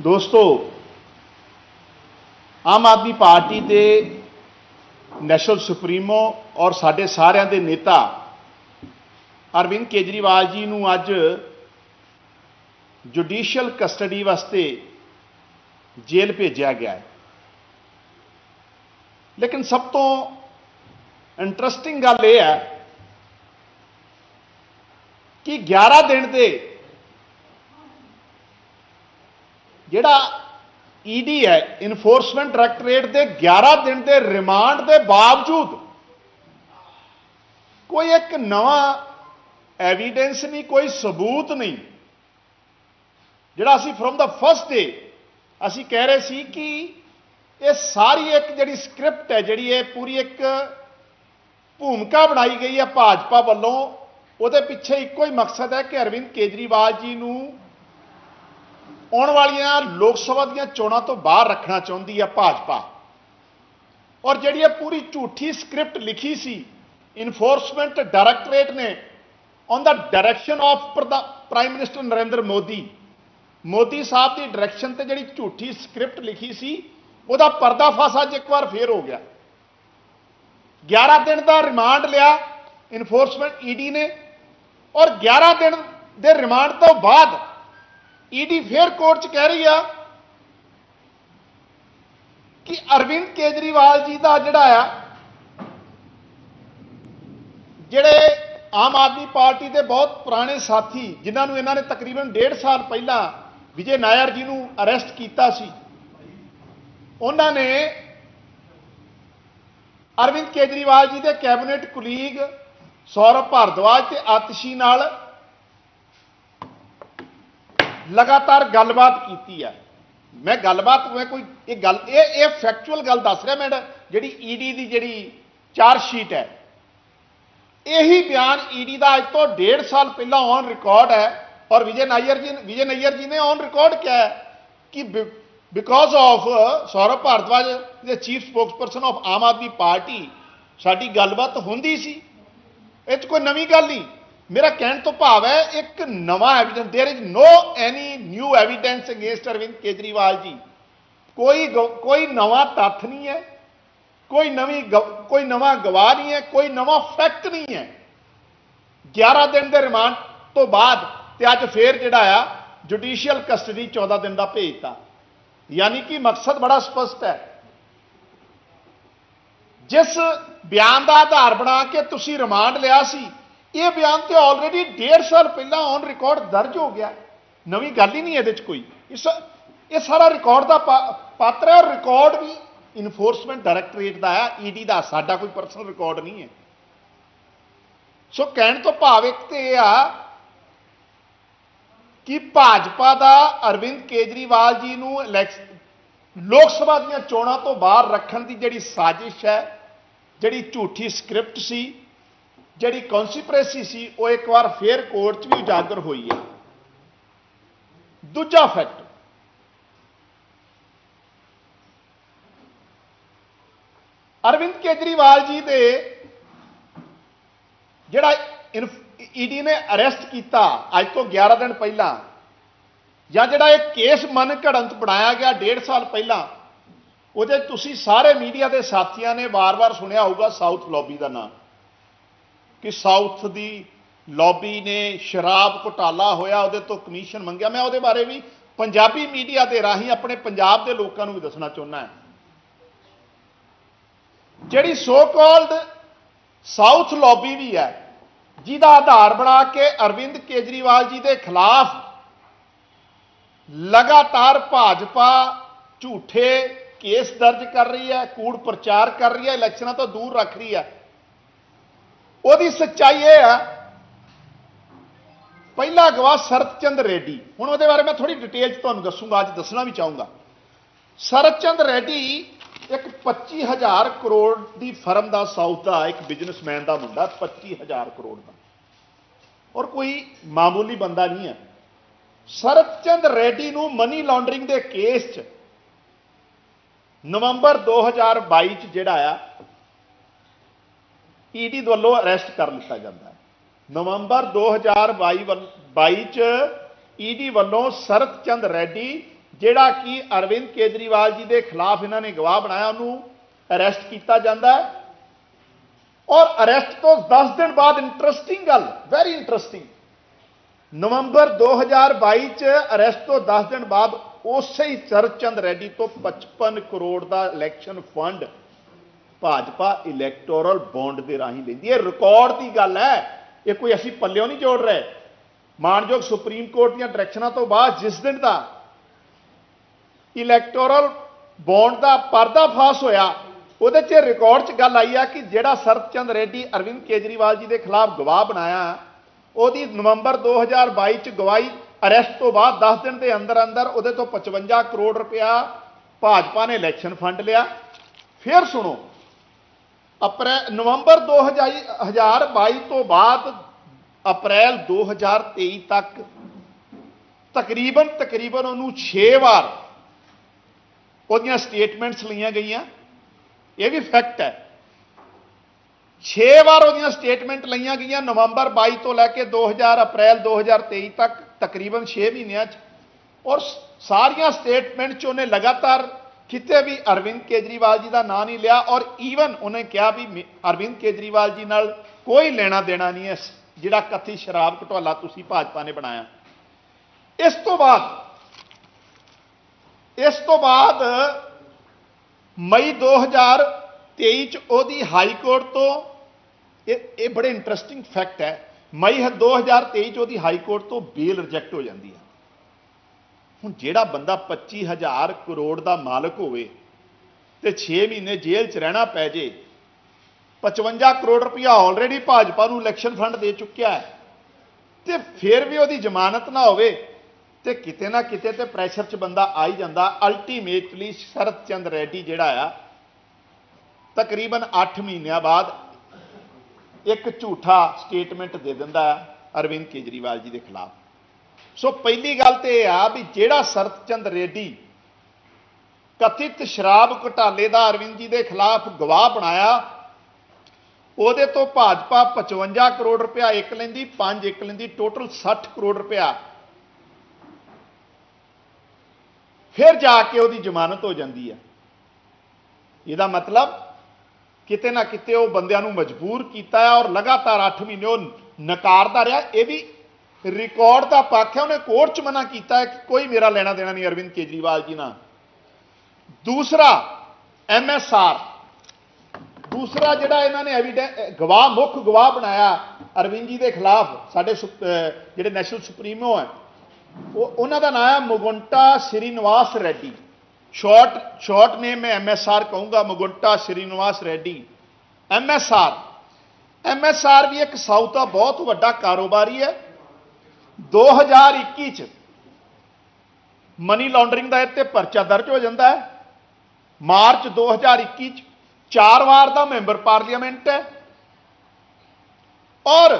ਦੋਸਤੋ, ਆਮ ਆਦਮੀ ਪਾਰਟੀ ਦੇ national supremo ਔਰ ਸਾਡੇ ਸਾਰਿਆਂ ਦੇ ਨੇਤਾ ਅਰਵਿੰਦ ਕੇਜਰੀਵਾਲ ਜੀ ਨੂੰ ਅੱਜ ਜੁਡੀਸ਼ੀਅਲ ਕਸਟਡੀ ਵਾਸਤੇ ਜੇਲ੍ਹ ਭੇਜਿਆ ਗਿਆ ਹੈ। ਲੇਕਿਨ ਸਭ ਤੋਂ ਇੰਟਰਸਟਿੰਗ ਗੱਲ ਇਹ ਹੈ ਕਿ 11 ਦਿਨ ਦੇ ਜਿਹੜਾ ਈਡੀ ਹੈ ਇਨਫੋਰਸਮੈਂਟ ਡਾਇਰੈਕਟੋਰੇਟ ਦੇ 11 ਦਿਨ ਦੇ ਰਿਮਾਂਡ ਦੇ ਬਾਵਜੂਦ ਕੋਈ ਇੱਕ ਨਵਾਂ ਐਵੀਡੈਂਸ ਨਹੀਂ, ਕੋਈ ਸਬੂਤ ਨਹੀਂ, ਜਿਹੜਾ ਅਸੀਂ ਫਰਮ ਦਾ ਫਸਟ ਡੇ ਅਸੀਂ ਕਹਿ ਰਹੇ ਸੀ ਕਿ ਇਹ ਸਾਰੀ ਇੱਕ ਜਿਹੜੀ ਸਕ੍ਰਿਪਟ ਹੈ, ਜਿਹੜੀ ਇਹ ਪੂਰੀ ਇੱਕ ਭੂਮਿਕਾ ਬਣਾਈ ਗਈ ਹੈ ਭਾਜਪਾ ਵੱਲੋਂ, ਉਹਦੇ ਪਿੱਛੇ ਇੱਕੋ ਹੀ ਮਕਸਦ ਹੈ ਕਿ ਅਰਵਿੰਦ ਕੇਜਰੀਵਾਲ ਜੀ ਨੂੰ ਆਉਣ ਵਾਲੀਆਂ ਲੋਕ ਸਭਾ ਦੀਆਂ ਚੋਣਾਂ ਤੋਂ ਬਾਹਰ ਰੱਖਣਾ ਚਾਹੁੰਦੀ ਹੈ ਭਾਜਪਾ। ਔਰ ਜਿਹੜੀ ਇਹ ਪੂਰੀ ਝੂਠੀ ਸਕ੍ਰਿਪਟ ਲਿਖੀ ਸੀ ਇਨਫੋਰਸਮੈਂਟ ਡਾਇਰੈਕਟੋਰੇਟ ਨੇ on the direction of prime minister Narendra Modi. Modi ਸਾਹਿਬ ਦੀ ਡਾਇਰੈਕਸ਼ਨ ਤੇ ਜਿਹੜੀ ਝੂਠੀ ਸਕ੍ਰਿਪਟ ਲਿਖੀ ਸੀ, ਉਹਦਾ ਪਰਦਾਫਾਸ਼ ਅੱਜ ਇੱਕ ਵਾਰ ਫੇਰ ਹੋ ਗਿਆ। 11 ਦਿਨ ਦਾ ਰਿਮਾਂਡ ਲਿਆ ਇਨਫੋਰਸਮੈਂਟ ਈਡੀ ਨੇ। ਔਰ 11 ਦਿਨ ਦੇ ਰਿਮਾਂਡ ਤੋਂ ਬਾਅਦ ਈਡੀ ਫੇਰ ਕੋਰਟ 'ਚ ਕਹਿ ਰਹੀ ਆ ਕਿ ਅਰਵਿੰਦ ਕੇਜਰੀਵਾਲ ਜੀ ਦਾ ਜਿਹੜਾ ਆ, ਜਿਹੜੇ ਆਮ ਆਦਮੀ ਪਾਰਟੀ ਦੇ ਬਹੁਤ ਪੁਰਾਣੇ ਸਾਥੀ, ਜਿਨ੍ਹਾਂ ਨੂੰ ਇਹਨਾਂ ਨੇ ਤਕਰੀਬਨ 1.5 ਸਾਲ ਪਹਿਲਾਂ ਵਿਜੇ ਨਾਇਰ ਜੀ ਨੂੰ ਅਰੈਸਟ ਕੀਤਾ ਸੀ, ਉਹਨਾਂ ਨੇ ਅਰਵਿੰਦ ਕੇਜਰੀਵਾਲ ਜੀ ਦੇ ਕੈਬਨਿਟ ਕੁਲੀਗ ਸੌਰਵ ਭਾਰਦਵਾਜ ਤੇ ਆਤਿਸ਼ੀ ਨਾਲ ਲਗਾਤਾਰ ਗੱਲਬਾਤ ਕੀਤੀ ਹੈ ਮੈਂ ਗੱਲਬਾਤ ਮੈਂ ਕੋਈ ਇਹ ਗੱਲ, ਇਹ ਇਹ ਫੈਕਚੁਅਲ ਗੱਲ ਦੱਸ ਰਿਹਾ ਮੈਂ ਜਿਹੜੀ ਈਡੀ ਦੀ ਜਿਹੜੀ ਚਾਰਜ ਸ਼ੀਟ ਹੈ। ਇਹੀ ਬਿਆਨ ਈਡੀ ਦਾ ਅੱਜ ਤੋਂ 1.5 ਸਾਲ ਪਹਿਲਾਂ ਔਨ ਰਿਕਾਰਡ ਹੈ ਔਰ ਵਿਜੇ ਨਾਇਰ ਜੀ, ਵਿਜੇ ਨਾਇਰ ਜੀ ਨੇ ਔਨ ਰਿਕਾਰਡ ਕਿਹਾ ਹੈ ਕਿ because of Saurabh Bhardwaj the chief spokesperson of Aam Aadmi party, ਸਾਡੀ ਗੱਲਬਾਤ ਹੁੰਦੀ ਸੀ। ਇਹ 'ਚ ਕੋਈ ਨਵੀਂ ਗੱਲ ਨਹੀਂ। ਮੇਰਾ ਕਹਿਣ ਤੋਂ ਭਾਵ ਹੈ ਇੱਕ ਨਵਾਂ evidence there is no any new evidence against Arvind Kejriwal ji ਕੋਈ ਗ- ਕੋਈ ਨਵਾਂ ਤੱਥ ਨਹੀਂ ਹੈ ਕੋਈ ਨਵੀਂ ਗ- ਕੋਈ ਨਵਾਂ ਗਵਾਹ ਨਹੀਂ ਹੈ ਕੋਈ ਨਵਾਂ ਫੈਕਟ ਨਹੀਂ ਹੈ 11 ਦਿਨ ਦੇ ਰਿਮਾਂਡ ਤੋਂ ਬਾਅਦ ਤੇ ਅੱਜ ਫੇਰ ਜਿਹੜਾ ਆ ਜੁਡੀਸ਼ੀਅਲ ਕਸਟਡੀ 14 ਦਿਨ ਦਾ ਭੇਜਤਾ ਯਾਨੀ ਕਿ ਮਕਸਦ ਬੜਾ ਸਪਸ਼ਟ ਹੈ ਜਿਸ ਬਿਆਨ ਦਾ ਆਧਾਰ ਬਣਾ ਕੇ ਤੁਸੀਂ ਰਿਮਾਂਡ ਲਿਆ ਸੀ ਇਹ ਬਿਆਨ ਤੇ ਆਲਰੇਡੀ 1.5 ਸਾਲ ਪਹਿਲਾਂ ਔਨ ਰਿਕਾਰਡ ਦਰਜ ਹੋ ਗਿਆ। ਨਵੀਂ ਗੱਲ ਹੀ ਨਹੀਂ ਇਹਦੇ ਚ ਕੋਈ। ਇਸ ਇਹ ਸਾਰਾ ਰਿਕਾਰਡ ਦਾ ਪਾ- ਪਾਤਰ ਹੈ ਰਿਕਾਰਡ ਵੀ ਇਨਫੋਰਸਮੈਂਟ ਡਾਇਰੈਕਟੋਰੇਟ ਦਾ ਹੈ ਈਡੀ ਦਾ, ਸਾਡਾ ਕੋਈ ਪਰਸਨਲ ਰਿਕਾਰਡ ਨਹੀਂ ਹੈ। ਸੋ ਕਹਿਣ ਤੋਂ ਭਾਵ ਇੱਕ ਤੇ ਇਹ ਆ ਕਿ ਭਾਜਪਾ ਦਾ ਅਰਵਿੰਦ ਕੇਜਰੀਵਾਲ ਜੀ ਨੂੰ ਇਲੈਕਸ਼ ਲੋਕ ਸਭਾ ਦੀਆਂ ਚੋਣਾਂ ਤੋਂ ਬਾਹਰ ਰੱਖਣ ਦੀ ਜਿਹੜੀ ਸਾਜ਼ਿਸ਼ ਹੈ, ਜਿਹੜੀ ਝੂਠੀ ਸਕ੍ਰਿਪਟ ਸੀ ਜਿਹੜੀ ਕਨਸਪੀਰੇਸੀ ਸੀ, ਉਹ ਇੱਕ ਵਾਰ ਫੇਰ ਕੋਰਟ 'ਚ ਵੀ ਉਜਾਗਰ ਹੋਈ ਹੈ। ਦੂਜਾ ਫੈਕਟ ਅਰਵਿੰਦ ਕੇਜਰੀਵਾਲ ਜੀ ਦੇ ਜਿਹੜਾ ਈਡੀ ਨੇ ਅਰੈਸਟ ਕੀਤਾ ਅੱਜ ਤੋਂ 11 ਦਿਨ ਪਹਿਲਾਂ, ਜਾਂ ਜਿਹੜਾ ਇਹ ਕੇਸ ਮਨ ਘੜੰਤ ਬਣਾਇਆ ਗਿਆ 1.5 ਸਾਲ ਪਹਿਲਾਂ, ਉਹਦੇ ਤੁਸੀਂ ਸਾਰੇ ਮੀਡੀਆ ਦੇ ਸਾਥੀਆਂ ਨੇ ਵਾਰ-ਵਾਰ ਸੁਣਿਆ ਹੋਊਗਾ ਸਾਊਥ ਲੌਬੀ ਦਾ ਨਾਮ। ਕਿ ਸਾਊਥ ਦੀ ਲੌਬੀ ਨੇ ਸ਼ਰਾਬ ਘੁਟਾਲਾ ਹੋਇਆ, ਉਹਦੇ ਤੋਂ ਕਮਿਸ਼ਨ ਮੰਗਿਆ। ਮੈਂ ਉਹਦੇ ਬਾਰੇ ਵੀ ਪੰਜਾਬੀ ਮੀਡੀਆ ਦੇ ਰਾਹੀਂ ਆਪਣੇ ਪੰਜਾਬ ਦੇ ਲੋਕਾਂ ਨੂੰ ਵੀ ਦੱਸਣਾ ਚਾਹੁੰਦਾ ਹਾਂ। ਜਿਹੜੀ ਸੋ ਕਾਲਡ ਸਾਊਥ ਲੌਬੀ ਵੀ ਹੈ, ਜਿਹਦਾ ਆਧਾਰ ਬਣਾ ਕੇ ਅਰਵਿੰਦ ਕੇਜਰੀਵਾਲ ਜੀ ਦੇ ਖਿਲਾਫ ਲਗਾਤਾਰ ਭਾਜਪਾ ਝੂਠੇ ਕੇਸ ਦਰਜ ਕਰ ਰਹੀ ਹੈ, ਕੂੜ ਪ੍ਰਚਾਰ ਕਰ ਰਹੀ ਹੈ, ਇਲੈਕਸ਼ਨਾਂ ਤੋਂ ਦੂਰ ਰੱਖ ਰਹੀ ਹੈ। ਉਹਦੀ ਸੱਚਾਈ ਇਹ ਆ, ਪਹਿਲਾ ਗਵਾਹ ਸਰਤਚੰਦ ਰੈਡੀ। ਹੁਣ ਉਹਦੇ ਬਾਰੇ ਮੈਂ ਥੋੜੀ ਡਿਟੇਲ ਚ ਤੁਹਾਨੂੰ ਦੱਸੂਗਾ, ਅੱਜ ਦੱਸਣਾ ਵੀ ਚਾਹੂੰਗਾ। ਸਰਤਚੰਦ ਰੈਡੀ ਇੱਕ 25000 ਕਰੋੜ ਦੀ ਫਰਮ ਦਾ ਸਾਊਥ ਦਾ ਇੱਕ ਬਿਜ਼ਨਸਮੈਨ ਦਾ ਮੁੰਡਾ 25000 ਕਰੋੜ ਦਾ। ਔਰ ਕੋਈ ਮਾਮੂਲੀ ਬੰਦਾ ਨਹੀਂ ਹੈ। ਸਰਤਚੰਦ ਰੈਡੀ ਨੂੰ ਮਨੀ ਲਾਂਡਰਿੰਗ ਦੇ ਕੇਸ 'ਚ ਨਵੰਬਰ 2022 ਚ ਜਿਹੜਾ ਆ ਈਡੀ ਵੱਲੋਂ ਅਰੈਸਟ ਕਰ ਲਿੱਤਾ ਜਾਂਦਾ ਹੈ। ਨਵੰਬਰ 2022 ਵੱਲ- 22 ਚ ਈਡੀ ਵੱਲੋਂ ਸਰਤ ਚੰਦ ਰੈਡੀ, ਜਿਹੜਾ ਕਿ ਅਰਵਿੰਦ ਕੇਜਰੀਵਾਲ ਜੀ ਦੇ ਖਿਲਾਫ ਇਹਨਾਂ ਨੇ ਗਵਾਹ ਬਣਾਇਆ, ਉਹਨੂੰ ਅਰੈਸਟ ਕੀਤਾ ਜਾਂਦਾ ਹੈ। ਔਰ ਅਰੈਸਟ ਤੋਂ 10 ਦਿਨ ਬਾਅਦ ਇੰਟਰਸਟਿੰਗ ਗੱਲ ਵੈਰੀ ਇੰਟਰਸਟਿੰਗ ਨਵੰਬਰ 2022 ਚ ਅਰੈਸਟ ਤੋਂ 10 ਦਿਨ ਬਾਅਦ ਉਸੇ ਹੀ ਚਰਚੰਦ ਰੈਡੀ ਤੋਂ 55 ਕਰੋੜ ਦਾ election fund Bhajpa electoral bond ਦੇ ਰਾਹੀਂ ਲੈਂਦੀ ਹੈ। ਰਿਕਾਰਡ ਦੀ ਗੱਲ ਹੈ। ਇਹ ਕੋਈ ਅਸੀਂ ਪੱਲਿਓਂ ਨਹੀਂ ਜੋੜ ਰਹੇ। ਮਾਨਯੋਗ ਸੁਪਰੀਮ ਕੋਰਟ ਦੀਆਂ ਡਾਇਰੈਕਸ਼ਨਾਂ ਤੋਂ ਬਾਅਦ ਜਿਸ ਦਿਨ ਦਾ ਇਲੈਕਟੋਰਲ ਬੌਂਡ ਦਾ ਪਰਦਾ ਫਾਸ ਹੋਇਆ, ਉਹਦੇ 'ਚ ਰਿਕਾਰਡ 'ਚ ਗੱਲ ਆਈ ਆ ਕਿ ਜਿਹੜਾ ਸਰਚੰਦ ਰੈਡੀ ਅਰਵਿੰਦ ਕੇਜਰੀਵਾਲ ਜੀ ਦੇ ਖਿਲਾਫ ਗਵਾਹ ਬਣਾਇਆ, ਉਹਦੀ ਨਵੰਬਰ 2022 ਚ ਗਵਾਹੀ ਅਰੈਸਟ ਤੋਂ ਬਾਅਦ 10 ਦਿਨ ਦੇ ਅੰਦਰ ਅੰਦਰ ਉਹਦੇ ਤੋਂ 55 ਕਰੋੜ ਰੁਪਇਆ ਭਾਜਪਾ ਨੇ ਇਲੈਕਸ਼ਨ ਫੰਡ ਲਿਆ। ਫਿਰ ਸੁਣੋ ਅਪ੍ਰੈਲ ਨਵੰਬਰ 2022 ਤੋਂ ਬਾਅਦ ਅਪ੍ਰੈਲ 2023 ਤੱਕ ਤਕਰੀਬਨ ਤਕਰੀਬਨ ਉਹਨੂੰ 6 ਵਾਰ ਉਹਦੀਆਂ ਸਟੇਟਮੈਂਟਸ ਲਈਆਂ ਗਈਆਂ। ਇਹ ਵੀ ਫੈਕਟ ਹੈ। 6 ਵਾਰ ਉਹਦੀਆਂ ਸਟੇਟਮੈਂਟ ਲਈਆਂ ਗਈਆਂ ਨਵੰਬਰ 22 ਤੋਂ ਲੈ ਕੇ 2000 ਅਪ੍ਰੈਲ 2023 ਤੱਕ ਤਕਰੀਬਨ 6 ਮਹੀਨਿਆਂ 'ਚ। ਔਰ ਸਾਰੀਆਂ ਸਟੇਟਮੈਂਟ 'ਚ ਉਹਨੇ ਲਗਾਤਾਰ ਕਿਤੇ ਵੀ ਅਰਵਿੰਦ ਕੇਜਰੀਵਾਲ ਜੀ ਦਾ ਨਾਂ ਨਹੀਂ ਲਿਆ ਔਰ ਈਵਨ ਉਹਨੇ ਕਿਹਾ ਵੀ ਮੇ- ਅਰਵਿੰਦ ਕੇਜਰੀਵਾਲ ਜੀ ਨਾਲ ਕੋਈ ਲੈਣਾ ਦੇਣਾ ਨਹੀਂ ਹੈ ਜਿਹੜਾ ਕਥਿਤ ਸ਼ਰਾਬ ਘਟਾਲਾ ਤੁਸੀਂ ਭਾਜਪਾ ਨੇ ਬਣਾਇਆ। ਇਸ ਤੋਂ ਬਾਅਦ, ਇਸ ਤੋਂ ਬਾਅਦ ਮਈ 2023 ਚ ਉਹਦੀ ਹਾਈ ਕੋਰਟ ਤੋਂ ਇਹ ਇਹ ਬੜੇ ਇੰਟਰਸਟਿੰਗ ਫੈਕਟ ਹੈ। ਮਈ 2023 ਚ ਉਹਦੀ ਹਾਈ ਕੋਰਟ ਤੋਂ ਬੇਲ ਰਿਜੈਕਟ ਹੋ ਜਾਂਦੀ ਹੈ। ਹੁਣ ਜਿਹੜਾ ਬੰਦਾ 25000 ਕਰੋੜ ਦਾ ਮਾਲਕ ਹੋਵੇ ਤੇ 6 ਮਹੀਨੇ ਜੇਲ੍ਹ 'ਚ ਰਹਿਣਾ ਪੈ ਜੇ 55 ਕਰੋੜ ਰੁਪਇਆ ਆਲਰੇਡੀ ਭਾਜਪਾ ਨੂੰ ਇਲੈਕਸ਼ਨ ਫੰਡ ਦੇ ਚੁੱਕਿਆ ਹੈ, ਤੇ ਫਿਰ ਵੀ ਉਹਦੀ ਜ਼ਮਾਨਤ ਨਾ ਹੋਵੇ, ਤੇ ਕਿਤੇ ਨਾ ਕਿਤੇ ਤੇ ਪ੍ਰੈਸ਼ਰ 'ਚ ਬੰਦਾ ਆ ਹੀ ਜਾਂਦਾ। ਅਲਟੀਮੇਟਲੀ ਸ਼ਰਤ ਚੰਦ ਰੈਡੀ ਜਿਹੜਾ ਆ, ਤਕਰੀਬਨ 8 ਮਹੀਨਿਆਂ ਬਾਅਦ ਇੱਕ ਝੂਠਾ ਸਟੇਟਮੈਂਟ ਦੇ ਦਿੰਦਾ ਹੈ ਅਰਵਿੰਦ ਕੇਜਰੀਵਾਲ ਜੀ ਦੇ ਖਿਲਾਫ। ਸੋ ਪਹਿਲੀ ਗੱਲ ਤੇ ਇਹ ਆ ਵੀ ਜਿਹੜਾ ਸਰਤਚੰਦ ਰੈਡੀ ਕਥਿਤ ਸ਼ਰਾਬ ਘੁਟਾਲੇ ਦਾ ਅਰਵਿੰਦ ਜੀ ਦੇ ਖਿਲਾਫ ਗਵਾਹ ਬਣਾਇਆ, ਉਹਦੇ ਤੋਂ ਭਾਜਪਾ 55 ਕਰੋੜ ਰੁਪਇਆ ਇੱਕ ਲੈਂਦੀ 5 ਇੱਕ ਲੈਂਦੀ, ਟੋਟਲ 60 ਕਰੋੜ ਰੁਪਇਆ। ਫਿਰ ਜਾ ਕੇ ਉਹਦੀ ਜ਼ਮਾਨਤ ਹੋ ਜਾਂਦੀ ਹੈ। ਇਹਦਾ ਮਤਲਬ ਕਿਤੇ ਨਾ ਕਿਤੇ ਉਹ ਬੰਦਿਆਂ ਨੂੰ ਮਜਬੂਰ ਕੀਤਾ ਹੈ ਔਰ ਲਗਾਤਾਰ 8 ਮਹੀਨੇ ਉਹ ਨਕਾਰਦਾ ਰਿਹਾ। ਇਹ ਵੀ ਰਿਕਾਰਡ ਦਾ ਪੱਖ ਹੈ ਉਹਨੇ ਕੋਰਟ 'ਚ ਮਨਾ ਕੀਤਾ ਹੈ ਕਿ ਕੋਈ ਮੇਰਾ ਲੈਣਾ ਦੇਣਾ ਨਹੀਂ, ਅਰਵਿੰਦ ਕੇਜਰੀਵਾਲ ਜੀ ਨਾਲ। ਦੂਸਰਾ ਐਮਐਸਆਰ ਦੂਸਰਾ ਜਿਹੜਾ ਇਹਨਾਂ ਨੇ ਐਵੀਡੈਂਸ ਗਵਾਹ, ਮੁੱਖ ਗਵਾਹ ਬਣਾਇਆ ਅਰਵਿੰਦ ਜੀ ਦੇ ਖਿਲਾਫ, ਸਾਡੇ ਸੁਪ- ਜਿਹੜੇ ਨੈਸ਼ਨਲ ਸੁਪਰੀਮੋ ਹੈ, ਉਹ, ਉਹਨਾਂ ਦਾ ਨਾਮ ਹੈ Magunta Srinivas Reddy. Short short name ਮੈਂ ਐਮਐਸਆਰ ਕਹੂੰਗਾ, ਮੁਗੁੰਟਾ ਸ਼੍ਰੀਨਿਵਾਸ ਰੈਡੀ। ਐਮਐਸਆਰ ਐਮਐਸਆਰ ਵੀ ਇੱਕ ਸਾਊਥ ਦਾ ਬਹੁਤ ਵੱਡਾ ਕਾਰੋਬਾਰੀ ਹੈ। 2021 ਚ ਮਨੀ ਲਾਂਡਰਿੰਗ ਦਾ ਇੱਥੇ ਪਰਚਾ ਦਰਜ ਹੋ ਜਾਂਦਾ ਹੈ। ਮਾਰਚ 2021 ਚ ਚਾਰ ਵਾਰ ਦਾ ਮੈਂਬਰ ਪਾਰਲੀਮੈਂਟ ਹੈ। ਔਰ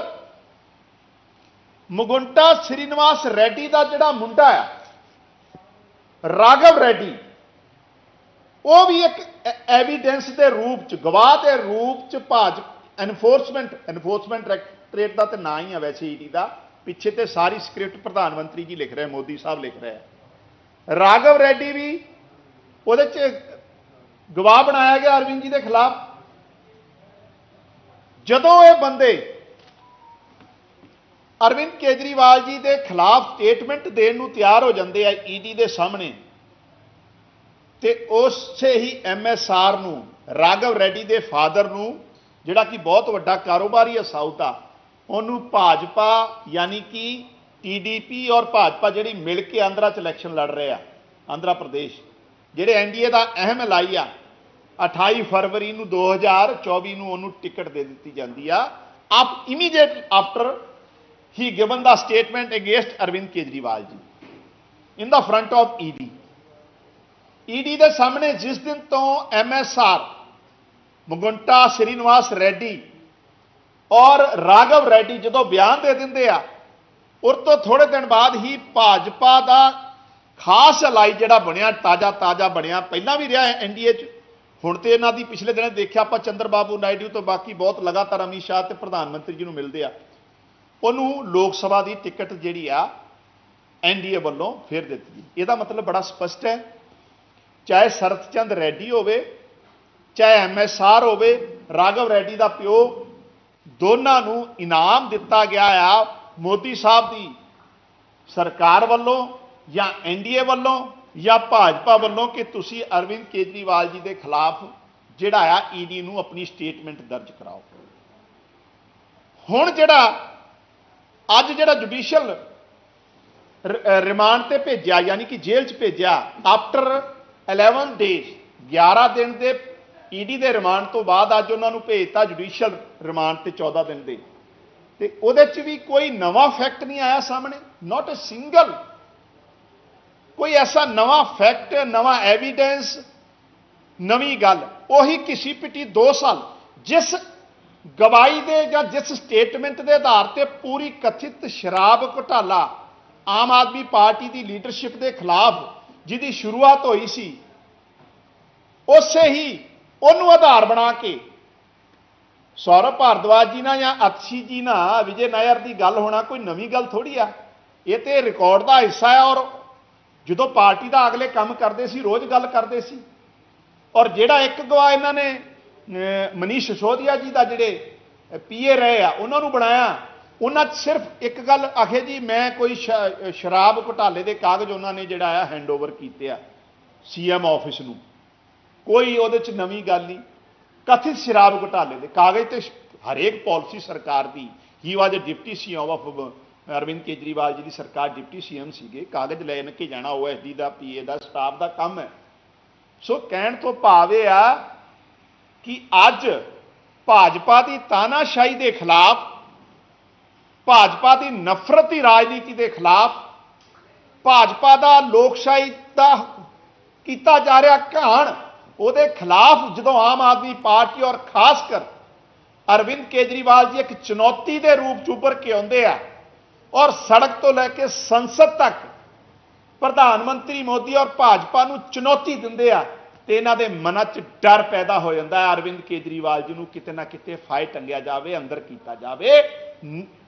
ਮੁਗੁੰਟਾ ਸ਼੍ਰੀਨਿਵਾਸ ਰੈਡੀ ਦਾ ਜਿਹੜਾ ਮੁੰਡਾ ਆ, ਰਾਘਵ ਰੈਡੀ, ਉਹ ਵੀ ਇੱਕ ਐਵੀਡੈਂਸ ਦੇ ਰੂਪ ਚ, ਗਵਾਹ ਦੇ ਰੂਪ ਚ ਭਾਜ ਐਨਫੋਰਸਮੈਂਟ ਐਨਫੋਰਸਮੈਂਟ ਡਾਇਰੈਕਟੋਰੇਟ ਦਾ ਤੇ ਨਾਂ ਹੀ ਆ ਵੈਸੇ ਈਡੀ ਦਾ। ਪਿੱਛੇ ਤੇ ਸਾਰੀ ਸਕ੍ਰਿਪਟ ਪ੍ਰਧਾਨ ਮੰਤਰੀ ਜੀ ਲਿਖ ਰਹੇ, ਮੋਦੀ ਸਾਹਿਬ ਲਿਖ ਰਹੇ। ਆ ਰਾਘਵ ਰੈਡੀ ਵੀ ਉਹਦੇ ਚ ਗਵਾਹ ਬਣਾਇਆ ਗਿਆ ਅਰਵਿੰਦ ਜੀ ਦੇ ਖਿਲਾਫ। ਜਦੋਂ ਇਹ ਬੰਦੇ ਅਰਵਿੰਦ ਕੇਜਰੀਵਾਲ ਜੀ ਦੇ ਖਿਲਾਫ ਸਟੇਟਮੈਂਟ ਦੇਣ ਨੂੰ ਤਿਆਰ ਹੋ ਜਾਂਦੇ ਆ ਈਡੀ ਦੇ ਸਾਹਮਣੇ, ਤੇ ਉਸੇ ਹੀ ਐਮਐਸਆਰ ਨੂੰ, ਰਾਘਵ ਰੈਡੀ ਦੇ ਫਾਦਰ ਨੂੰ, ਜਿਹੜਾ ਕਿ ਬਹੁਤ ਵੱਡਾ ਕਾਰੋਬਾਰੀ ਹੈ ਸਾਊਥ ਦਾ ਉਹਨੂੰ ਭਾਜਪਾ ਯਾਨੀ ਕਿ ਟੀਡੀਪੀ ਔਰ ਭਾਜਪਾ ਜਿਹੜੀ ਮਿਲ ਕੇ ਆਂਧਰਾ ਚ ਇਲੈਕਸ਼ਨ ਲੜ ਰਹੇ ਆ, ਆਂਧਰਾ ਪ੍ਰਦੇਸ਼। ਜਿਹੜੇ ਐਨਡੀਏ ਦਾ ਅਹਿਮ ਲਾਈ ਆ 28 ਫਰਵਰੀ ਨੂੰ 2024 ਨੂੰ ਉਹਨੂੰ ਟਿਕਟ ਦੇ ਦਿੱਤੀ ਜਾਂਦੀ ਆ। ਆਪ immediate after he given the statement against Arvind Kejriwal ji in the front of ED ED ਦੇ ਸਾਹਮਣੇ ਜਿਸ ਦਿਨ ਤੋਂ ਐਮਐਸਆਰ ਮੁਗੁੰਟਾ ਸ਼੍ਰੀਨਿਵਾਸ ਰੈਡੀ ਔਰ ਰਾਘਵ ਰੈਡੀ ਜਦੋਂ ਬਿਆਨ ਦੇ ਦਿੰਦੇ ਆ ਉਰ ਤੋਂ ਥੋੜੇ ਦਿਨ ਬਾਅਦ ਹੀ ਭਾਜਪਾ ਦਾ ਖਾਸ ਅਲਾਈ ਜਿਹੜਾ ਬਣਿਆ, ਤਾਜ਼ਾ ਤਾਜ਼ਾ ਬਣਿਆ, ਪਹਿਲਾਂ ਵੀ ਰਿਹਾ ਐਨਡੀਏ ਚ। ਹੁਣ ਤੇ ਇਹਨਾਂ ਦੀ ਪਿਛਲੇ ਦਿਨ ਦੇਖਿਆ ਆਪਾਂ ਚੰਦਰ ਬਾਬੂ ਨਾਇਡੂ ਤੋਂ ਬਾਕੀ ਬਹੁਤ ਲਗਾਤਾਰ ਅਮਿਤ ਸ਼ਾਹ ਤੇ ਪ੍ਰਧਾਨ ਮੰਤਰੀ ਜੀ ਨੂੰ ਮਿਲਦੇ ਆ। ਉਹਨੂੰ ਲੋਕ ਸਭਾ ਦੀ ਟਿਕਟ ਜਿਹੜੀ ਆ ਐਨਡੀਏ ਵੱਲੋਂ ਫਿਰ ਦਿੱਤੀ ਇਹਦਾ ਮਤਲਬ ਬੜਾ ਸਪਸ਼ਟ ਹੈ, ਚਾਹੇ ਸਰਤਚੰਦ ਰੈਡੀ ਹੋਵੇ, ਚਾਹੇ ਐਮਐਸਆਰ ਹੋਵੇ, ਰਾਘਵ ਰੈਡੀ ਦਾ ਪਿਓ ਦੋਨਾਂ ਨੂੰ ਇਨਾਮ ਦਿੱਤਾ ਗਿਆ ਆ ਮੋਦੀ ਸਾਹਿਬ ਦੀ ਸਰਕਾਰ ਵੱਲੋਂ ਜਾਂ ਐਨਡੀਏ ਵੱਲੋਂ ਜਾਂ ਭਾਜਪਾ ਵੱਲੋਂ ਕਿ ਤੁਸੀਂ ਅਰਵਿੰਦ ਕੇਜਰੀਵਾਲ ਜੀ ਦੇ ਖਿਲਾਫ ਜਿਹੜਾ ਆ ਈਡੀ ਨੂੰ ਆਪਣੀ ਸਟੇਟਮੈਂਟ ਦਰਜ ਕਰਾਓ। ਹੁਣ ਜਿਹੜਾ ਅੱਜ ਜਿਹੜਾ ਜੁਡੀਸ਼ੀਅਲ ਰਿਮਾਂਡ ਤੇ ਭੇਜਿਆ, ਯਾਨੀ ਕਿ ਜੇਲ੍ਹ 'ਚ ਭੇਜਿਆ, ਆਫਟਰ 11 ਡੇਜ਼ 11 ਦਿਨ ਦੇ ਈਡੀ ਦੇ ਰਿਮਾਂਡ ਤੋਂ ਬਾਅਦ ਅੱਜ ਉਹਨਾਂ ਨੂੰ ਭੇਜਤਾ ਜੁਡੀਸ਼ੀਅਲ ਰਿਮਾਂਡ ਤੇ 14 ਦਿਨ ਦੇ। ਤੇ ਉਹਦੇ 'ਚ ਵੀ ਕੋਈ ਨਵਾਂ ਫੈਕਟ ਨਹੀਂ ਆਇਆ ਸਾਹਮਣੇ ਨਾਟ ਅ ਸਿੰਗਲ ਕੋਈ ਐਸਾ ਨਵਾਂ ਫੈਕਟ ਨਵਾਂ ਐਵੀਡੈਂਸ ਨਵੀਂ ਗੱਲ, ਉਹੀ ਕਿਸੇ ਪਿੱਟੀ 2 ਸਾਲ, ਜਿਸ ਗਵਾਹੀ ਦੇ ਜਾਂ ਜਿਸ ਸਟੇਟਮੈਂਟ ਦੇ ਆਧਾਰ ਤੇ ਪੂਰੀ ਕਥਿਤ ਸ਼ਰਾਬ ਘੁਟਾਲਾ ਆਮ ਆਦਮੀ ਪਾਰਟੀ ਦੀ ਲੀਡਰਸ਼ਿਪ ਦੇ ਖਿਲਾਫ ਜਿਹਦੀ ਸ਼ੁਰੂਆਤ ਹੋਈ ਸੀ, ਉਸੇ ਹੀ ਉਹਨੂੰ ਆਧਾਰ ਬਣਾ ਕੇ। ਸੌਰਵ ਭਾਰਦਵਾਜ ਜੀ ਨਾਲ ਜਾਂ ਅਤਸ਼ੀ ਜੀ ਨਾਲ ਵਿਜੇ ਨਾਇਰ ਦੀ ਗੱਲ ਹੋਣਾ ਕੋਈ ਨਵੀਂ ਗੱਲ ਥੋੜੀ ਆ। ਇਹ ਤੇ ਰਿਕਾਰਡ ਦਾ ਹਿੱਸਾ ਹੈ ਔਰ ਜਦੋਂ ਪਾਰਟੀ ਦਾ ਅਗਲੇ ਕੰਮ ਕਰਦੇ ਸੀ, ਰੋਜ਼ ਗੱਲ ਕਰਦੇ ਸੀ। ਔਰ ਜਿਹੜਾ ਇੱਕ ਗਵਾਹ ਇਹਨਾਂ ਨੇ ਮਨੀਸ਼ ਸਿਸੋਦੀਆ ਜੀ ਦਾ ਜਿਹੜੇ ਪੀਏ ਰਹੇ ਆ, ਉਹਨਾਂ ਨੂੰ ਬਣਾਇਆ। ਉਹਨਾਂ ਸਿਰਫ ਇੱਕ ਗੱਲ ਆਖੇ ਜੀ, ਮੈਂ ਕੋਈ ਸ਼- ਸ਼ਰਾਬ ਘੁਟਾਲੇ ਦੇ ਕਾਗਜ਼ ਉਹਨਾਂ ਨੇ ਜਿਹੜਾ ਆ ਹੈਂਡਓਵਰ ਕੀਤੇ ਆ ਸੀਐਮ ਆਫਿਸ ਨੂੰ। ਕੋਈ ਉਹਦੇ 'ਚ ਨਵੀਂ ਗੱਲ ਨਹੀਂ। ਕਥਿਤ ਸ਼ਰਾਬ ਘੁਟਾਲੇ ਦੇ ਕਾਗਜ਼ ਤੇ ਹਰੇਕ ਪਾਲਿਸੀ ਸਰਕਾਰ ਦੀ ਹੀ was deputy CM of Arvind Kejriwal ji ਦੀ ਸਰਕਾਰ ਡਿਪਟੀ ਸੀਐਮ ਸੀਗੇ। ਕਾਗਜ਼ ਲੈਣ ਕੇ ਜਾਣਾ ਓਐਸਡੀ ਦਾ ਪੀਏ ਦਾ, ਸਟਾਫ ਦਾ ਕੰਮ ਹੈ। ਸੋ ਕਹਿਣ ਤੋਂ ਭਾਵ ਇਹ ਆ ਕਿ ਅੱਜ ਭਾਜਪਾ ਦੀ ਤਾਨਾਸ਼ਾਹੀ ਦੇ ਖਿਲਾਫ, ਭਾਜਪਾ ਦੀ ਨਫ਼ਰਤ ਦੀ ਰਾਜਨੀਤੀ ਦੇ ਖਿਲਾਫ ਭਾਜਪਾ ਦਾ ਲੋਕਸ਼ਾਹੀ ਦਾ ਕੀਤਾ ਜਾ ਰਿਹਾ ਘਾਣ ਉਹਦੇ ਖਿਲਾਫ ਜਦੋਂ ਆਮ ਆਦਮੀ ਪਾਰਟੀ ਔਰ ਖਾਸ ਕਰ ਅਰਵਿੰਦ ਕੇਜਰੀਵਾਲ ਜੀ ਇੱਕ ਚੁਣੌਤੀ ਦੇ ਰੂਪ ਚ ਉੱਭਰ ਕੇ ਆਉਂਦੇ ਆ ਔਰ ਸੜਕ ਤੋਂ ਲੈ ਕੇ ਸੰਸਦ ਤੱਕ ਪ੍ਰਧਾਨ ਮੰਤਰੀ ਮੋਦੀ ਔਰ ਭਾਜਪਾ ਨੂੰ ਚੁਣੌਤੀ ਦਿੰਦੇ ਆ ਤੇ ਇਹਨਾਂ ਦੇ ਮਨਾਂ 'ਚ ਡਰ ਪੈਦਾ ਹੋ ਜਾਂਦਾ ਹੈ ਅਰਵਿੰਦ ਕੇਜਰੀਵਾਲ ਜੀ ਨੂੰ ਕਿਤੇ ਨਾ ਕਿਤੇ ਫਾਇਟ ਟੰਗਿਆ ਜਾਵੇ, ਅੰਦਰ ਕੀਤਾ ਜਾਵੇ।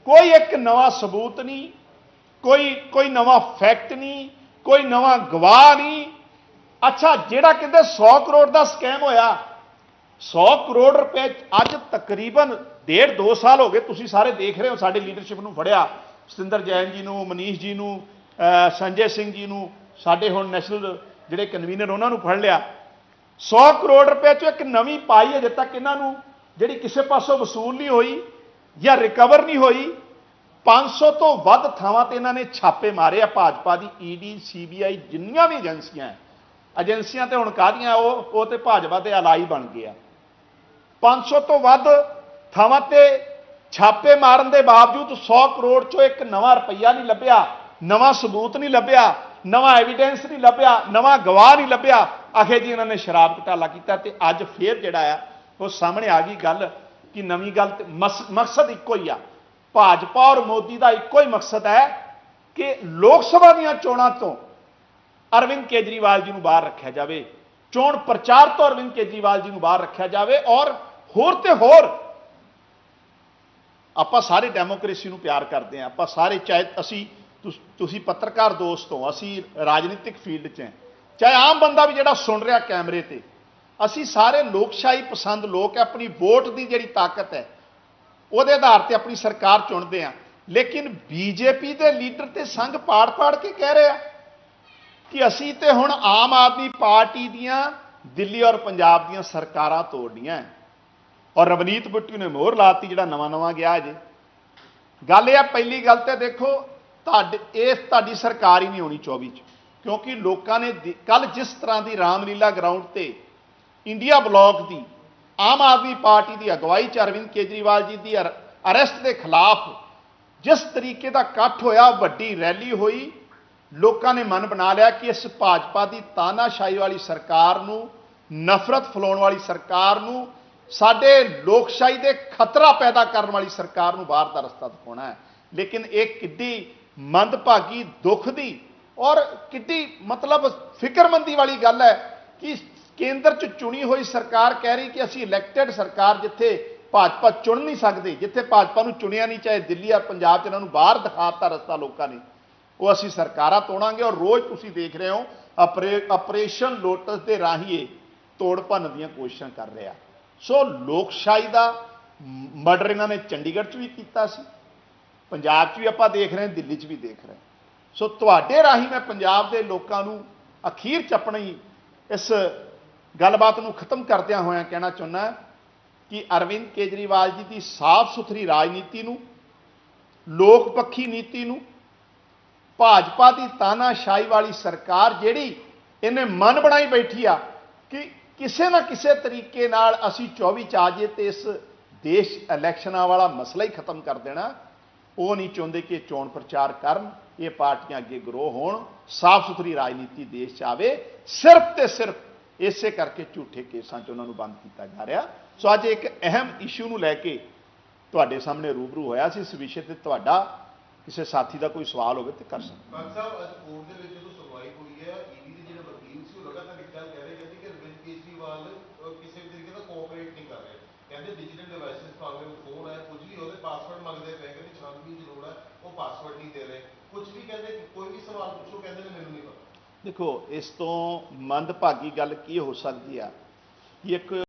ਕੋਈ ਇੱਕ ਨਵਾਂ ਸਬੂਤ ਨਹੀਂ, ਕੋਈ ਕੋਈ ਨਵਾਂ ਫੈਕਟ ਨਹੀਂ, ਕੋਈ ਨਵਾਂ ਗਵਾਹ ਨਹੀਂ ਅੱਛਾ, ਜਿਹੜਾ ਕਹਿੰਦੇ 100 ਕਰੋੜ ਦਾ ਸਕੈਮ ਹੋਇਆ 100 ਕਰੋੜ ਰੁਪਏ ਅੱਜ ਤਕਰੀਬਨ ਡੇਢ 2 ਸਾਲ ਹੋ ਗਏ ਤੁਸੀਂ ਸਾਰੇ ਦੇਖ ਰਹੇ ਹੋ, ਸਾਡੀ ਲੀਡਰਸ਼ਿਪ ਨੂੰ ਫੜਿਆ। ਸਤਿੰਦਰ ਜੈਨ ਜੀ ਨੂੰ, ਮਨੀਸ਼ ਜੀ ਨੂੰ ਸੰਜੇ ਸਿੰਘ ਜੀ ਨੂੰ, ਸਾਡੇ ਹੁਣ ਨੈਸ਼ਨਲ ਜਿਹੜੇ ਕਨਵੀਨਰ ਉਹਨਾਂ ਨੂੰ ਫੜ ਲਿਆ। 100 ਕਰੋੜ ਰੁਪਏ ਚੋਂ ਇੱਕ ਨਵੀਂ ਪਾਈ ਅਜੇ ਤੱਕ ਇਹਨਾਂ ਨੂੰ, ਜਿਹੜੀ ਕਿਸੇ ਪਾਸੋਂ ਵਸੂਲ ਨਹੀਂ ਹੋਈ ਜਾਂ ਰਿਕਵਰ ਨਹੀਂ ਹੋਈ 500 ਤੋਂ ਵੱਧ ਥਾਵਾਂ ਤੇ ਇਹਨਾਂ ਨੇ ਛਾਪੇ ਮਾਰੇ ਆ ਭਾਜਪਾ ਦੀ ਈਡੀ ਸੀਬੀਆਈ ਜਿੰਨੀਆਂ ਵੀ ਏਜੰਸੀਆਂ ਹੈ ਏਜੰਸੀਆਂ ਤੇ ਹੁਣ ਕਾਹਦੀਆਂ? ਉਹ ਉਹ ਤੇ ਭਾਜਪਾ ਦੇ ਅਲਾਈ ਬਣ ਗਏ ਆ। 500 ਤੋਂ ਵੱਧ ਥਾਵਾਂ ਤੇ ਛਾਪੇ ਮਾਰਨ ਦੇ ਬਾਵਜੂਦ 100 ਕਰੋੜ ਚੋਂ ਇੱਕ ਨਵਾਂ ਰੁਪਈਆ ਨਹੀਂ ਲੱਭਿਆ, ਨਵਾਂ ਸਬੂਤ ਨਹੀਂ ਲੱਭਿਆ, ਨਵਾਂ ਐਵੀਡੈਂਸ ਨਹੀਂ ਲੱਭਿਆ, ਨਵਾਂ ਗਵਾਹ ਨਹੀਂ ਲੱਭਿਆ। ਆਖੇ ਜੀ ਇਹਨਾਂ ਨੇ ਸ਼ਰਾਬ ਘਟਾਲਾ ਕੀਤਾ ਤੇ ਅੱਜ ਫੇਰ ਜਿਹੜਾ ਆ, ਉਹ ਸਾਹਮਣੇ ਆ ਗਈ ਗੱਲ ਕਿ ਨਵੀਂ ਗੱਲ ਤੇ ਮਸ- ਮਕਸਦ ਇੱਕੋ ਹੀ ਆ। ਭਾਜਪਾ ਔਰ ਮੋਦੀ ਦਾ ਇੱਕੋ ਹੀ ਮਕਸਦ ਹੈ ਕਿ ਲੋਕ ਸਭਾ ਦੀਆਂ ਚੋਣਾਂ ਤੋਂ ਅਰਵਿੰਦ ਕੇਜਰੀਵਾਲ ਜੀ ਨੂੰ ਬਾਹਰ ਰੱਖਿਆ ਜਾਵੇ, ਚੋਣ ਪ੍ਰਚਾਰ ਤੋਂ ਅਰਵਿੰਦ ਕੇਜਰੀਵਾਲ ਜੀ ਨੂੰ ਬਾਹਰ ਰੱਖਿਆ ਜਾਵੇ ਔਰ ਹੋਰ ਤੇ ਹੋਰ ਆਪਾਂ ਸਾਰੇ ਡੈਮੋਕ੍ਰੇਸੀ ਨੂੰ ਪਿਆਰ ਕਰਦੇ ਹਾਂ, ਆਪਾਂ ਸਾਰੇ ਚਾਹੇ ਅਸੀਂ ਤੁਸੀਂ ਪੱਤਰਕਾਰ ਦੋਸਤ ਹੋ, ਅਸੀਂ ਰਾਜਨੀਤਿਕ ਫੀਲਡ 'ਚ ਹਾਂ, ਚਾਹੇ ਆਮ ਬੰਦਾ ਵੀ ਜਿਹੜਾ ਸੁਣ ਰਿਹਾ ਕੈਮਰੇ ਤੇ, ਅਸੀਂ ਸਾਰੇ ਲੋਕਸ਼ਾਹੀ ਪਸੰਦ ਲੋਕ ਆਪਣੀ ਵੋਟ ਦੀ ਜਿਹੜੀ ਤਾਕਤ ਹੈ, ਉਹਦੇ ਆਧਾਰ ਤੇ ਆਪਣੀ ਸਰਕਾਰ ਚੁਣਦੇ ਆ ਲੇਕਿਨ ਬੀਜੇਪੀ ਦੇ ਲੀਡਰ ਤੇ ਸੰਘ ਪਾੜ-ਪਾੜ ਕੇ ਕਹਿ ਰਹੇ। ਆ ਕਿ ਅਸੀਂ ਤੇ ਹੁਣ ਆਮ ਆਦਮੀ ਪਾਰਟੀ ਦੀਆਂ ਦਿੱਲੀ ਔਰ ਪੰਜਾਬ ਦੀਆਂ ਸਰਕਾਰਾਂ ਤੋੜਨੀਆਂ ਔਰ ਰਵਨੀਤ ਬੁੱਟੀ ਨੇ ਮੋਹਰ ਲਾਤੀ ਜਿਹੜਾ ਨਵਾਂ-ਨਵਾਂ ਗਿਆ ਜੇ ਗੱਲ ਇਹ ਆ, ਪਹਿਲੀ ਗੱਲ ਤੇ ਦੇਖੋ, ਤੁਹਾਡੇ ਇਹ ਤੁਹਾਡੀ ਸਰਕਾਰ ਹੀ ਨਹੀਂ ਹੋਣੀ 24 ਚ। ਕਿਉਂਕਿ ਲੋਕਾਂ ਨੇ ਕੱਲ ਜਿਸ ਤਰ੍ਹਾਂ ਦੀ ਰਾਮਲੀਲਾ ਗਰਾਊਂਡ ਤੇ ਇੰਡੀਆ ਬਲਾਕ ਦੀ ਆਮ ਆਦਮੀ ਪਾਰਟੀ ਦੀ ਅਗਵਾਈ ਚ ਅਰਵਿੰਦ ਕੇਜਰੀਵਾਲ ਜੀ ਦੀ ਅਰ- ਅਰੈਸਟ ਦੇ ਖਿਲਾਫ ਜਿਸ ਤਰੀਕੇ ਦਾ ਇਕੱਠ ਹੋਇਆ, ਵੱਡੀ ਰੈਲੀ ਹੋਈ ਲੋਕਾਂ ਨੇ ਮਨ ਬਣਾ ਲਿਆ ਕਿ ਇਸ ਭਾਜਪਾ ਦੀ ਤਾਨਾਸ਼ਾਹੀ ਵਾਲੀ ਸਰਕਾਰ ਨੂੰ, ਨਫ਼ਰਤ ਫੈਲਾਉਣ ਵਾਲੀ ਸਰਕਾਰ ਨੂੰ, ਸਾਡੇ ਲੋਕਸ਼ਾਹੀ ਦੇ ਖਤਰਾ ਪੈਦਾ ਕਰਨ ਵਾਲੀ ਸਰਕਾਰ ਨੂੰ ਬਾਹਰ ਦਾ ਰਸਤਾ ਦਿਖਾਉਣਾ ਹੈ। ਲੇਕਿਨ ਇਹ ਕਿੱਡੀ ਮੰਦਭਾਗੀ ਦੁੱਖ ਦੀ ਔਰ ਕਿੱਡੀ ਮਤਲਬ ਫਿਕਰਮੰਦੀ ਵਾਲੀ ਗੱਲ ਹੈ ਕਿ ਕੇਂਦਰ 'ਚ ਚੁਣੀ ਹੋਈ ਸਰਕਾਰ ਕਹਿ ਰਹੀ ਕਿ ਅਸੀਂ ਇਲੈਕਟਿਡ ਸਰਕਾਰ ਜਿੱਥੇ ਭਾਜਪਾ ਚੁਣ ਨਹੀਂ ਸਕਦੇ, ਜਿੱਥੇ ਭਾਜਪਾ ਨੂੰ ਚੁਣਿਆ ਨਹੀਂ, ਚਾਹੇ ਦਿੱਲੀ ਜਾਂ ਪੰਜਾਬ 'ਚ ਇਹਨਾਂ ਨੂੰ ਬਾਹਰ ਦਿਖਾਤਾ ਰਸਤਾ ਲੋਕਾਂ ਨੇ। ਉਹ ਅਸੀਂ ਸਰਕਾਰਾਂ ਤੋੜਾਂਗੇ ਔਰ ਰੋਜ਼ ਤੁਸੀਂ ਦੇਖ ਰਹੇ ਹੋ ਆਪਰੇ- ਆਪਰੇਸ਼ਨ ਲੋਟਸ ਦੇ ਰਾਹੀਂ ਇਹ ਤੋੜ ਭੰਨ ਦੀਆਂ ਕੋਸ਼ਿਸ਼ਾਂ ਕਰ ਰਿਹਾ। ਸੋ ਲੋਕਸ਼ਾਹੀ ਦਾ ਮਰਡਰ ਇਹਨਾਂ ਨੇ ਚੰਡੀਗੜ੍ਹ 'ਚ ਵੀ ਕੀਤਾ ਸੀ, ਪੰਜਾਬ 'ਚ ਵੀ ਆਪਾਂ ਦੇਖ ਰਹੇ ਹਾਂ, ਦਿੱਲੀ 'ਚ ਵੀ ਦੇਖ ਰਹੇ ਸੋ ਤੁਹਾਡੇ ਰਾਹੀਂ ਮੈਂ ਪੰਜਾਬ ਦੇ ਲੋਕਾਂ ਨੂੰ ਅਖੀਰ 'ਚ ਆਪਣੀ ਇਸ ਗੱਲਬਾਤ ਨੂੰ ਖਤਮ ਕਰਦਿਆਂ ਹੋਇਆਂ ਕਹਿਣਾ ਚਾਹੁੰਦਾ ਕਿ ਅਰਵਿੰਦ ਕੇਜਰੀਵਾਲ ਜੀ ਦੀ ਸਾਫ਼ ਸੁਥਰੀ ਰਾਜਨੀਤੀ ਨੂੰ, ਲੋਕ ਪੱਖੀ ਨੀਤੀ ਨੂੰ ਭਾਜਪਾ ਦੀ ਤਾਨਾਸ਼ਾਹੀ ਵਾਲੀ ਸਰਕਾਰ ਜਿਹੜੀ ਇਹਨੇ ਮਨ ਬਣਾਈ ਬੈਠੀ ਆ ਕਿ ਕਿਸੇ ਨਾ ਕਿਸੇ ਤਰੀਕੇ ਨਾਲ ਅਸੀਂ 24 ਚ ਆ ਜੇ ਤੇ ਇਸ ਦੇਸ਼ ਇਲੈਕਸ਼ਨਾਂ ਵਾਲਾ ਮਸਲਾ ਹੀ ਖਤਮ ਕਰ ਦੇਣਾ। ਉਹ ਨਹੀਂ ਚਾਹੁੰਦੇ ਕਿ ਚੋਣ ਪ੍ਰਚਾਰ ਕਰਨ, ਇਹ ਪਾਰਟੀਆਂ ਅੱਗੇ ਗਰੋ ਹੋਣ, ਸਾਫ਼ ਸੁਥਰੀ ਰਾਜਨੀਤੀ ਦੇਸ਼ ਚ ਆਵੇ। ਸਿਰਫ ਤੇ ਸਿਰਫ ਇਸੇ ਕਰਕੇ ਝੂਠੇ ਕੇਸਾਂ 'ਚ ਉਹਨਾਂ ਨੂੰ ਬੰਦ ਕੀਤਾ ਜਾ ਰਿਹਾ। ਸੋ ਅੱਜ ਇੱਕ ਅਹਿਮ ਇਸ਼ੂ ਨੂੰ ਲੈ ਕੇ ਤੁਹਾਡੇ ਸਾਹਮਣੇ ਰੂਬਰੂ ਹੋਇਆ ਸੀ। ਇਸ ਵਿਸ਼ੇ ਤੇ ਤੁਹਾਡਾ ਕਿਸੇ ਸਾਥੀ ਦਾ ਕੋਈ ਸਵਾਲ ਹੋਵੇ ਤੇ ਕਰ ਸਕਦੇ। ਬਾਗ ਸਾਹਿਬ ਅੱਜ ਕੋਰਟ ਦੇ ਵਿੱਚ ਜਦੋਂ ਸੁਣਵਾਈ ਹੋਈ ਹੈ ਈਡੀ ਦੇ ਜਿਹੜੇ ਵਕੀਲ ਸੀ ਉਹ ਲਗਾਤਾਰ ਇੱਕ ਗੱਲ ਕਹਿ ਰਹੇ ਕਿ ਅਰਵਿੰਦ ਕੇਜਰੀਵਾਲ ਕਿਸੇ ਵੀ ਤਰੀਕੇ ਦਾ ਕੋਆਪਰੇਟ ਨਹੀਂ ਕਰ ਰਹੇ। ਕਹਿੰਦੇ ਡਿਜੀਟਲ ਡਿਵਾਈਸਸ ਭਾਵੇਂ ਫੋਨ ਹੈ ਕੁਝ ਵੀ ਉਹਦੇ ਪਾਸਵਰਡ ਮੰਗਦੇ ਪਏ ਕਹਿੰਦੇ ਛਾਨਬੀਨ ਦੀ ਲੋੜ ਹੈ ਉਹ ਪਾਸਵਰਡ ਨਹੀਂ ਦੇ ਰਹੇ। ਕੁਝ ਵੀ ਕਹਿੰਦੇ ਕਿ ਕੋਈ ਵੀ ਸਵਾਲ ਪੁੱਛੋ ਕਹਿੰਦੇ ਨੇ ਮੈਨੂੰ ਨਹੀਂ ਪਤਾ। ਦੇਖੋ ਇਸ ਤੋਂ ਮੰਦਭਾਗੀ ਗੱਲ ਕੀ ਹੋ ਸਕਦੀ ਆ? ਕਿ ਇੱਕ